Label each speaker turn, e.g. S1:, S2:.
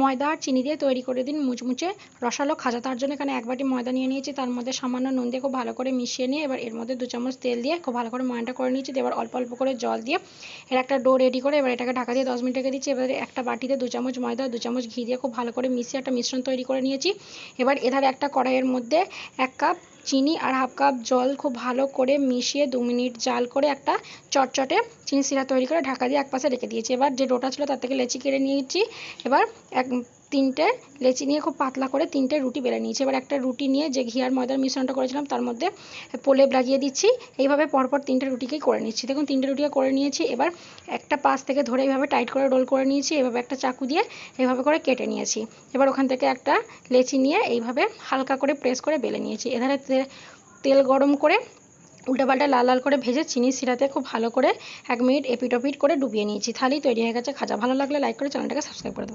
S1: ময়দা আর চিনি দিয়ে তৈরি করে দিন মুচমুচে। রসালো খাজা তার জন্য এখানে এক বাটি ময়দা নিয়ে নিয়েছি। তার মধ্যে সামান্য নুন দিয়ে খুব ভালো করে মিশিয়ে নিয়ে এবার এর মধ্যে দু চামচ তেল দিয়ে খুব ভালো করে ময়নটা করে নিয়েছি। এবার অল্প অল্প করে জল দিয়ে এর একটা ডো রেডি করে এবার এটাকে ঢাকা দিয়ে দশ মিনিট রেখে দিচ্ছি। এবারে একটা বাটিতে দু চামচ ময়দা, দু চামচ ঘি দিয়ে খুব ভালো করে মিশিয়ে একটা মিশ্রণ তৈরি করে নিয়েছি। এবার এধারে একটা কড়াইয়ের মধ্যে এক কাপ চিনি আর হাফ কাপ জল খুব ভালো করে মিশিয়ে দু মিনিট জাল করে একটা চটচটে চিনি সিরা তৈরি করে ঢাকা দিয়ে এক পাশে রেখে দিয়েছি। এবার যে ডোটা ছিল তার থেকে লেচি কেটে নিয়েছি। এবার এক তিনটে লেচি নিয়ে খুব পাতলা করে তিনটে রুটি বেলে নিয়েছি। এবার একটা রুটি নিয়ে যে ঘি আর ময়দার মিশ্রণটা করেছিলাম, তার মধ্যে প্রলেপ লাগিয়ে দিচ্ছি। এইভাবে পরপর তিনটে রুটিকেই করে নিচ্ছি। দেখুন, তিনটে রুটিকে করে নিয়েছি। এবার একটা পাশ থেকে ধরে এইভাবে টাইট করে রোল করে নিয়েছি। এভাবে একটা চাকু দিয়ে এইভাবে করে কেটে নিয়েছি। এবার ওখান থেকে একটা লেচি নিয়ে এইভাবে হালকা করে প্রেস করে বেলে নিয়েছি। এধারে তেল গরম করে উল্টোপাল্টা লাল লাল করে ভেজে চিনি সিরাতে খুব ভালো করে এক মিনিট এপিট ওপিট করে ডুবিয়ে নিয়েছি। থালি তৈরি হয়ে গেছে, খাজা। ভালো লাগলে লাইক করে চ্যানেলটাকে সাবস্ক্রাইব করে দেবেন।